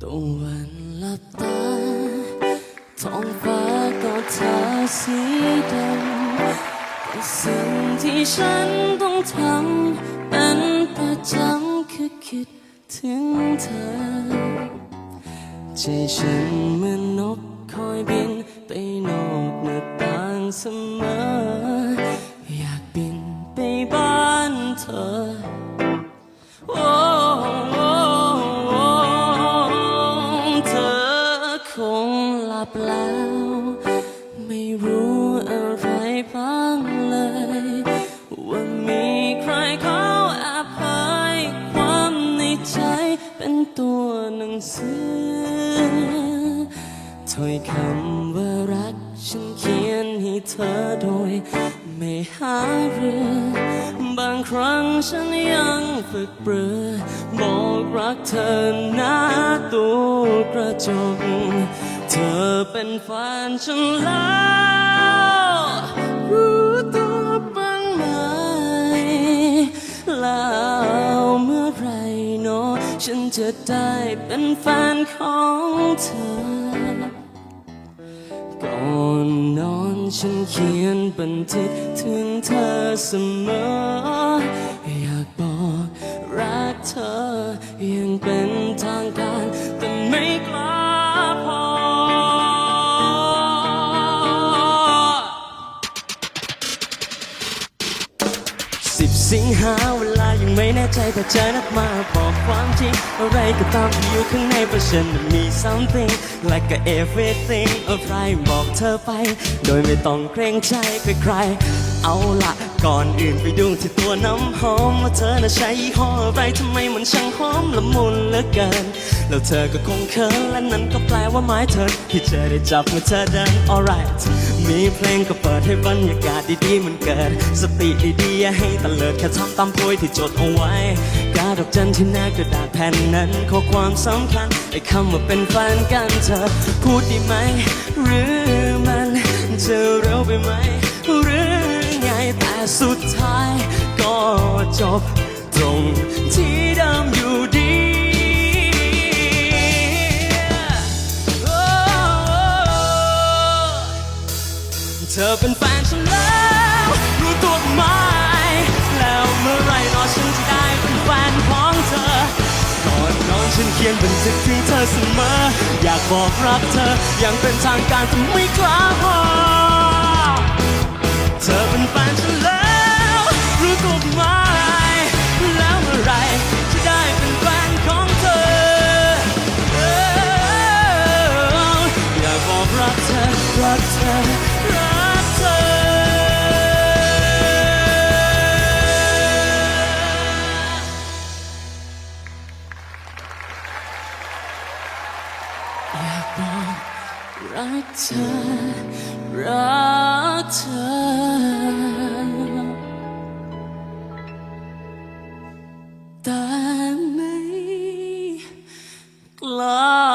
ตะวันลับตาท้องฟ้าก็ทาสีดำแต่สิ่งที่ฉันต้องทำเป็นประจำคือคิดถึงเธอ ใจฉันเหมือนนกคอยบินไปนอกหน้าต่างเสมอ อโอ้เธอคงหลับแล้ว ไม่รู้อะไรบ้างเลย ว่ามีใครเขาแอบเผยความในใจเป็นตัวหนังสือถ้อยคำว่ารัก ฉันเขียนให้เธอโดย ไม่หาเรื่อง ครั้งฉันยังฝึกเปรือบอกรักเธอหน้าตัวกระจก เธอเป็นแฟนฉันแล้วรู้ตัวบ้างไหมแล้วเมื่อไหรเนาะฉันจะได้เป็นแฟนของเธอก่อนนอนฉันเขียนบันทึกถึงเธอเสมอ เธอ 10 สิงหาเวลายังไม่แน่ใจแต่ใจนัดมาบอกความจริง อะไรก็ตามที่อยู่ข้างในเพราะฉันมี something like a everything อะไรบอกเธอไป โดยไม่ต้องเกรงใจใครๆเอาละก่อนอื่นไปดูที่ตัวน้ำหอมว่าเธอน่ะใช้ยี่ห้ออะไรทำไมมันช่างหอมละมุนเหลือเกิน แล้วเธอก็คงเคินและนั้นก็แปลว่าหมายเธอที่เธอได้จับเมื่อเธอเดิน alright มีเพลงก็เปิดให้บรรยากาศดีๆมันเกิด สติดีๆให้ตะเลิดแค่ทำตามโพยที่จดเอาไว้ การดอกจันที่หน้ากระดาษแผ่นนั้นข้อความสำคัญไอ้คำว่าเป็นแฟนกันเธอ พูดได้ไหม หรือมันจะเร็วไปไหม หรือไงแต่สุดท้ายก็จบตรง เธอเป็นแฟนฉันแล้วรู้ตัวไหมแล้วเมื่อไหรรอฉันจะได้เป็นแฟนของเธอก่อนนอนฉันเขียนบันทึกถึงเธอเสมอ อยากบอกรักเธออย่างเป็นทางการแต่ไม่กล้าพอเธอเป็นแฟ อยากบอกรักเธอ รักเธอ แต่ไม่กล้า